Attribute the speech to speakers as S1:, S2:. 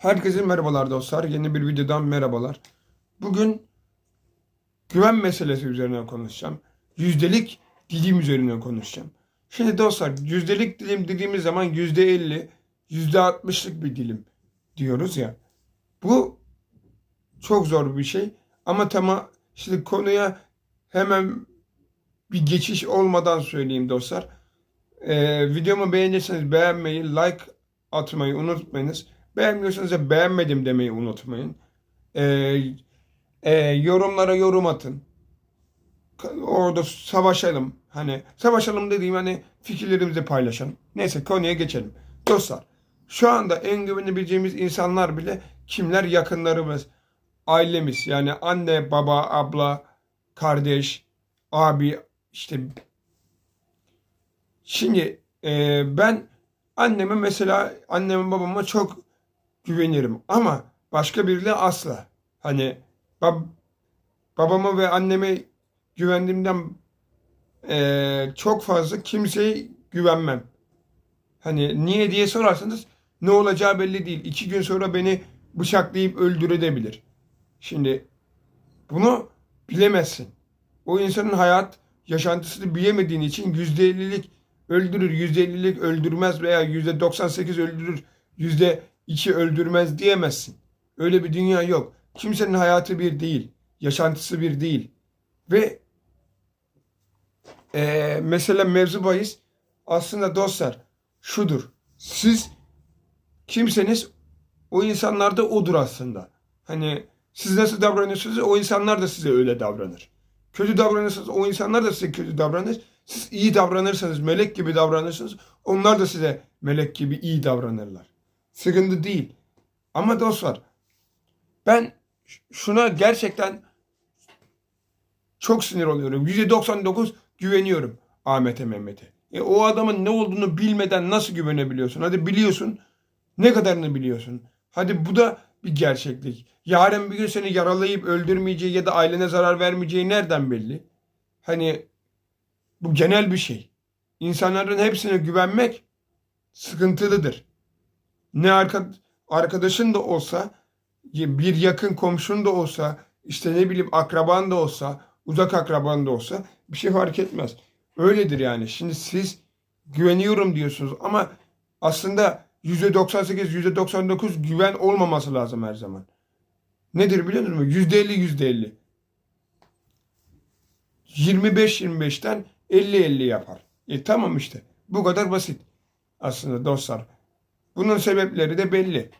S1: Herkese merhabalar dostlar. Yeni bir videodan merhabalar. Bugün güven meselesi üzerine konuşacağım. Yüzdelik dilim üzerine konuşacağım. Şimdi dostlar yüzdelik dilim dediğimiz zaman yüzde elli, yüzde altmışlık bir dilim diyoruz ya. Bu çok zor bir şey. Ama tamam şimdi konuya hemen bir geçiş olmadan söyleyeyim dostlar. Ee, videomu beğenirseniz beğenmeyi, like atmayı unutmayınız. Beğenmiyorsanız da beğenmedim demeyi unutmayın. Ee, e, yorumlara yorum atın. Orada savaşalım. Hani savaşalım dediğim hani fikirlerimizi paylaşalım. Neyse konuya geçelim. Dostlar şu anda en güvenebileceğimiz insanlar bile kimler yakınlarımız, ailemiz yani anne, baba, abla, kardeş, abi işte Şimdi e, ben anneme mesela anneme babama çok güvenirim ama başka biriyle asla. Hani bab, babama ve anneme güvendiğimden e, çok fazla kimseye güvenmem. Hani niye diye sorarsanız ne olacağı belli değil. İki gün sonra beni bıçaklayıp öldürebilir. Şimdi bunu bilemezsin. O insanın hayat yaşantısını bilemediğin için yüzde ellilik öldürür, yüzde ellilik öldürmez veya yüzde doksan sekiz öldürür, yüzde iki öldürmez diyemezsin. Öyle bir dünya yok. Kimsenin hayatı bir değil, yaşantısı bir değil. Ve eee mesela mevzu bahis aslında dostlar şudur. Siz kimseniz o insanlar da odur aslında. Hani siz nasıl davranıyorsunuz o insanlar da size öyle davranır. Kötü davranırsanız o insanlar da size kötü davranır. Siz iyi davranırsanız, melek gibi davranırsanız onlar da size melek gibi iyi davranırlar. Sıkıntı değil. Ama dostlar ben şuna gerçekten çok sinir oluyorum. %99 güveniyorum Ahmet'e Mehmet'e. E, o adamın ne olduğunu bilmeden nasıl güvenebiliyorsun? Hadi biliyorsun. Ne kadarını biliyorsun? Hadi bu da bir gerçeklik. Yarın bir gün seni yaralayıp öldürmeyeceği ya da ailene zarar vermeyeceği nereden belli? Hani bu genel bir şey. İnsanların hepsine güvenmek sıkıntılıdır. Ne arka, arkadaşın da olsa, bir yakın komşun da olsa, işte ne bileyim akraban da olsa, uzak akraban da olsa bir şey fark etmez. Öyledir yani. Şimdi siz güveniyorum diyorsunuz ama aslında %98, %99 güven olmaması lazım her zaman. Nedir biliyor musunuz? %50, %50. 25-25'ten 50-50 yapar. E tamam işte. Bu kadar basit. Aslında dostlar. Bunun sebepleri de belli.